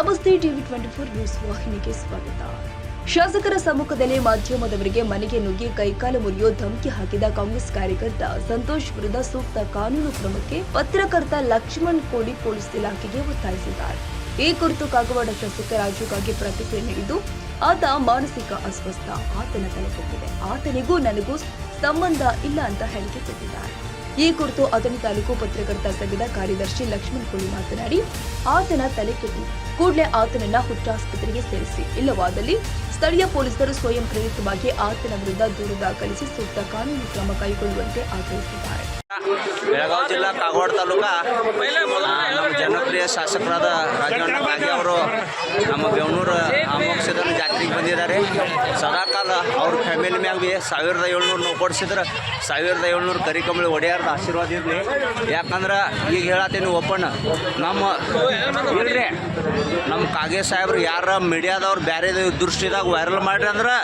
TV twenty four news ವಾಹಿನಿಗೆ ಸ್ವಾಗತ. ಶಾಸಕರ ಸಮ್ಮುಖದಲ್ಲಿ ಮಾಧ್ಯಮದವರಿಗೆ ಮನೆಗೆ ನುಗ್ಗಿ ಕೈಕಾಲು ಮುರಿಯೋ ಧಮಕಿ ಹಾಕಿದ ಕಾಂಗ್ರೆಸ್ ಕಾರ್ಯಕರ್ತ ಸಂತೋಷ್ ವಿರುದ್ಧ ಸೂಕ್ತ ಕಾನೂನು ಕ್ರಮಕ್ಕೆ ಪತ್ರಕರ್ತ ಲಕ್ಷ್ಮಣ್ ಕೋಡಿ ಪೊಲೀಸ್ ಇಲಾಖೆಗೆ ಒತ್ತಾಯಿಸಿದ್ದಾರೆ. ಈ ಕುರಿತು ಕಾಗವಾಡ ಶಾಸಕ ರಾಜುಗಾಗಿ ಪ್ರತಿಕ್ರಿಯೆ ನೀಡಿದ್ದು, ಆತ ಮಾನಸಿಕ ಅಸ್ವಸ್ಥ, ಆತನ ತಲೆಕೆಟ್ಟಿದೆ ಆತನಿಗೂ ನನಗೂ ಸಂಬಂಧ ಇಲ್ಲ ಅಂತ ಹೇಳಿಕೆ ಕೊಟ್ಟಿದ್ದಾರೆ. ಈ ಕುರಿತು ಅಥಣಿ ತಾಲೂಕು ಪತ್ರಕರ್ತ ಸಂಘದ ಕಾರ್ಯದರ್ಶಿ ಲಕ್ಷ್ಮಣ್ ಕೋಳಿ ಮಾತನಾಡಿ, ಆತನ ತಲೆ ಕೆಟ್ಟು. ಕೂಡಲೇ ಆತನನ್ನ ಹುಟ್ಟಾಸ್ಪತ್ರೆಗೆ ಸೇರಿಸಿ. ಇಲ್ಲವಾದಲ್ಲಿ ಸ್ಥಳೀಯ ಪೊಲೀಸರು ಸ್ವಯಂ ಪ್ರೇರಿತವಾಗಿ ಆತನ ವಿರುದ್ಧ ದೂರು ದಾಖಲಿಸಿ ಸೂಕ್ತ ಕಾನೂನು ಕ್ರಮ ಕೈಗೊಳ್ಳುವಂತೆ ಆಗ್ರಹಿಸಿದ್ದಾರೆ. ಬೆಳಗಾವಿ ಜಿಲ್ಲಾ ಕಾಗವಾಡ ತಾಲೂಕಾ ಜನಪ್ರಿಯ ಶಾಸಕರಾದ ರಾಜಣ್ಣ ಅವರು ನಮ್ಮ ಬೆವನೂರು ಅಮೋಕ್ಷದ ಜಾತ್ರೆಗೆ ಬಂದಿದ್ದಾರೆ. ಸದಾಕಾಲ ಅವ್ರ ಫ್ಯಾಮಿಲಿ ಮ್ಯಾಗ ಭೀ ಸಾವಿರದ ಏಳ್ನೂರು ನಾವು ಕೊಡಿಸಿದ್ರೆ. ಸಾವಿರದ ಏಳ್ನೂರು ಕರಿಕಂಬಳಿ ಒಡೆಯಾರ್ದ ಆಶೀರ್ವಾದ ಇರಲಿ ಯಾಕಂದ್ರೆ ಈಗ ಹೇಳತ್ತೀನಿ ಓಪನ್ ನಮ್ಮ ಇಲ್ರಿ, ನಮ್ಮ ಕಾಗೆ ಸಾಹೇಬ್ರು ಯಾರ ಮೀಡಿಯಾದವ್ರು ಬೇರೆ ದೃಷ್ಟಿದಾಗ ವೈರಲ್ ಮಾಡ್ರಿ ಅಂದ್ರೆ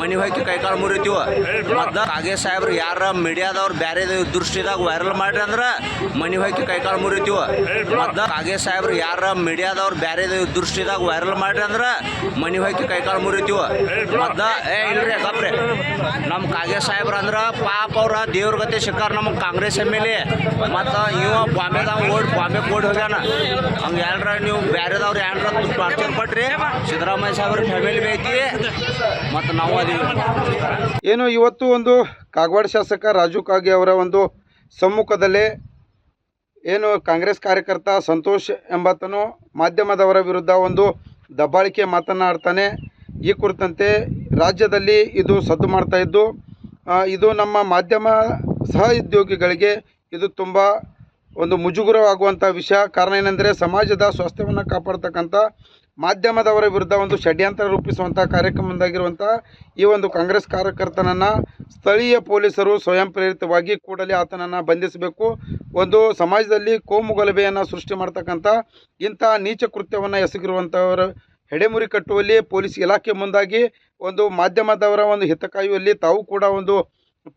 ಮನೆ ಹೋಗಿ ಕೈಕಾಲು ಮುರಿತೀವ. ಮತ್ತು ಕಾಗೆ ಸಾಹೇಬ್ರು ಯಾರ ಮೀಡಿಯಾದವ್ರು ಬೇರೆ ದೃಷ್ಟಿದಾಗ ವೈರಲ್ ಮಾಡ್ರಿ ಅಂದ್ರೆ ಮನೆ ಹೋಗಿ ಕೈಕಾಲು ಮುರಿತೀವ. ಮತ್ತು ಕಾಗೆ ಸಾಹೇಬ್ರು ಯಾರ ಮೀಡಿಯಾದವ್ರು ಬೇರೆ ದೃಷ್ಟಿದಾಗ ವೈರಲ್ ಮಾಡ್ರಿ ಅಂದ್ರೆ ಮನೆ ಹೋಗಿ ಕೈಕಾಲು ಮುರಿತೀವ ಮದ್ದ ಏ, ಇಲ್ರಿ ಗಪ್ರಿ ನಮ್ಮ ಕಾಂಗ್ರೆಸ್ ಸಾಹೇಬ್ರ ಅಂದ್ರೆ ಪಾಪ ಅವ್ರ ದೇವ್ರ ಗತಿ ಶಿಕಾರ ನಮಗೆ ಕಾಂಗ್ರೆಸ್ ಎಂ ಎಲ್ ಎ. ಮತ್ತು ಇವ ಬಾಂಬೆದಾಗ ಓಡ್ ಬಾಂಬೆ ಓಡ್ ಹೋಗ್ಯಾನ. ಹಂಗೆ ನೀವು ಬೇರೆದವ್ರು ಯಾರ ಟಾರ್ಚರ್ ಕೊಟ್ರಿ ಸಿದ್ದರಾಮಯ್ಯ ಸಾಹೇಬ್ರ ಫ್ಯಾಮಿಲಿ ಐತಿ. ಮತ್ತು ನಾವು ಅದೀವಿ. ಏನು, ಇವತ್ತು ಒಂದು ಕಾಗವಾಡ ಶಾಸಕ ರಾಜು ಕಾಗೆ ಅವರ ಒಂದು ಸಮ್ಮುಖದಲ್ಲಿ ಏನು ಕಾಂಗ್ರೆಸ್ ಕಾರ್ಯಕರ್ತ ಸಂತೋಷ್ ಎಂಬಾತನು ಮಾಧ್ಯಮದವರ ವಿರುದ್ಧ ಒಂದು ದಬ್ಬಾಳಿಕೆ ಮಾತನಾಡ್ತಾನೆ ಈ ಕುರಿತಂತೆ ರಾಜ್ಯದಲ್ಲಿ ಇದು ಸದ್ದು ಮಾಡ್ತಾ ಇದ್ದು ಇದು ನಮ್ಮ ಮಾಧ್ಯಮ ಸಹೋದ್ಯೋಗಿಗಳಿಗೆ ಇದು ತುಂಬ ಒಂದು ಮುಜುಗುರವಾಗುವಂಥ ವಿಷಯ. ಕಾರಣ ಏನೆಂದರೆ ಸಮಾಜದ ಸ್ವಾಸ್ಥ್ಯವನ್ನು ಕಾಪಾಡ್ತಕ್ಕಂಥ ಮಾಧ್ಯಮದವರ ವಿರುದ್ಧ ಒಂದು ಷಡ್ಯಂತ್ರ ರೂಪಿಸುವಂಥ ಕಾರ್ಯಕ್ರಮದಾಗಿರುವಂಥ ಈ ಒಂದು ಕಾಂಗ್ರೆಸ್ ಕಾರ್ಯಕರ್ತನನ್ನು ಸ್ಥಳೀಯ ಪೊಲೀಸರು ಸ್ವಯಂ ಪ್ರೇರಿತವಾಗಿ ಕೂಡಲೇ ಆತನನ್ನು ಬಂಧಿಸಬೇಕು. ಒಂದು ಸಮಾಜದಲ್ಲಿ ಕೋಮುಗಲಭೆಯನ್ನು ಸೃಷ್ಟಿ ಮಾಡ್ತಕ್ಕಂಥ ಇಂಥ ನೀಚ ಕೃತ್ಯವನ್ನು ಎಸಗಿರುವಂಥವರ ಹೆಡೆಮುರಿ ಕಟ್ಟುವಲ್ಲಿ ಪೊಲೀಸ್ ಇಲಾಖೆ ಮುಂದಾಗಿ ಒಂದು ಮಾಧ್ಯಮದವರ ಒಂದು ಹಿತ ಕಾಯುವಲ್ಲಿ ತಾವು ಕೂಡ ಒಂದು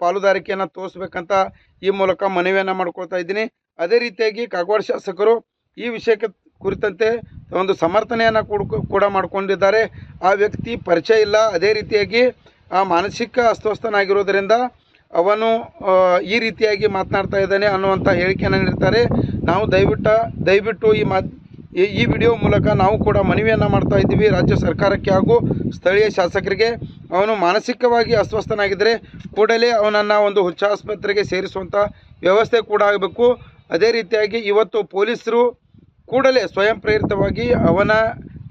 ಪಾಲುದಾರಿಕೆಯನ್ನು ತೋರಿಸ್ಬೇಕಂತ ಈ ಮೂಲಕ ಮನವಿಯನ್ನು ಮಾಡ್ಕೊಳ್ತಾ ಇದ್ದೀನಿ. ಅದೇ ರೀತಿಯಾಗಿ ಕಾಗವಾಡ ಶಾಸಕರು ಈ ವಿಷಯಕ್ಕೆ ಕುರಿತಂತೆ ಒಂದು ಸಮರ್ಥನೆಯನ್ನು ಕೂಡ ಕೂಡ ಮಾಡಿಕೊಂಡಿದ್ದಾರೆ. ಆ ವ್ಯಕ್ತಿ ಪರಿಚಯ ಇಲ್ಲ. ಅದೇ ರೀತಿಯಾಗಿ, ಆ ಮಾನಸಿಕ ಅಸ್ವಸ್ಥನಾಗಿರೋದರಿಂದ ಅವನು ಈ ರೀತಿಯಾಗಿ ಮಾತನಾಡ್ತಾ ಇದ್ದಾನೆ ಅನ್ನುವಂಥ ಹೇಳಿಕೆಯನ್ನು ನೀಡ್ತಾರೆ. ನಾವು ದಯವಿಟ್ಟು ದಯವಿಟ್ಟು ಈ ಮಾತ್ ಈ ವಿಡಿಯೋ ಮೂಲಕ ನಾವು ಕೂಡ ಮನವಿಯನ್ನು ಮಾಡ್ತಾ ಇದ್ದೀವಿ. ರಾಜ್ಯ ಸರ್ಕಾರಕ್ಕೆ ಹಾಗೂ ಸ್ಥಳೀಯ ಶಾಸಕರಿಗೆ. ಅವನು ಮಾನಸಿಕವಾಗಿ ಅಸ್ವಸ್ಥನಾಗಿದ್ದರೆ ಕೂಡಲೇ ಅವನನ್ನು ಒಂದು ಹುಚ್ಚಾಸ್ಪತ್ರೆಗೆ ಸೇರಿಸುವಂಥ ವ್ಯವಸ್ಥೆ ಕೂಡ ಆಗಬೇಕು. ಅದೇ ರೀತಿಯಾಗಿ ಇವತ್ತು ಪೊಲೀಸರು ಕೂಡಲೇ ಸ್ವಯಂ ಪ್ರೇರಿತವಾಗಿ ಅವನ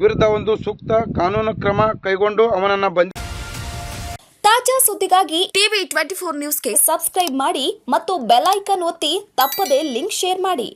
ವಿರುದ್ಧ ಒಂದು ಸೂಕ್ತ ಕಾನೂನು ಕ್ರಮ ಕೈಗೊಂಡು ಅವನನ್ನು ಬಂಧಿ ತಾಜಾ ಸುದ್ದಿಗಾಗಿ ಟಿವಿ ಟ್ವೆಂಟಿ ಫೋರ್ ನ್ಯೂಸ್ಗೆ ಸಬ್ಸ್ಕ್ರೈಬ್ ಮಾಡಿ ಮತ್ತು ಬೆಲ್ ಐಕನ್ ಒತ್ತಿ ತಪ್ಪದೇ ಲಿಂಕ್ ಶೇರ್ ಮಾಡಿ.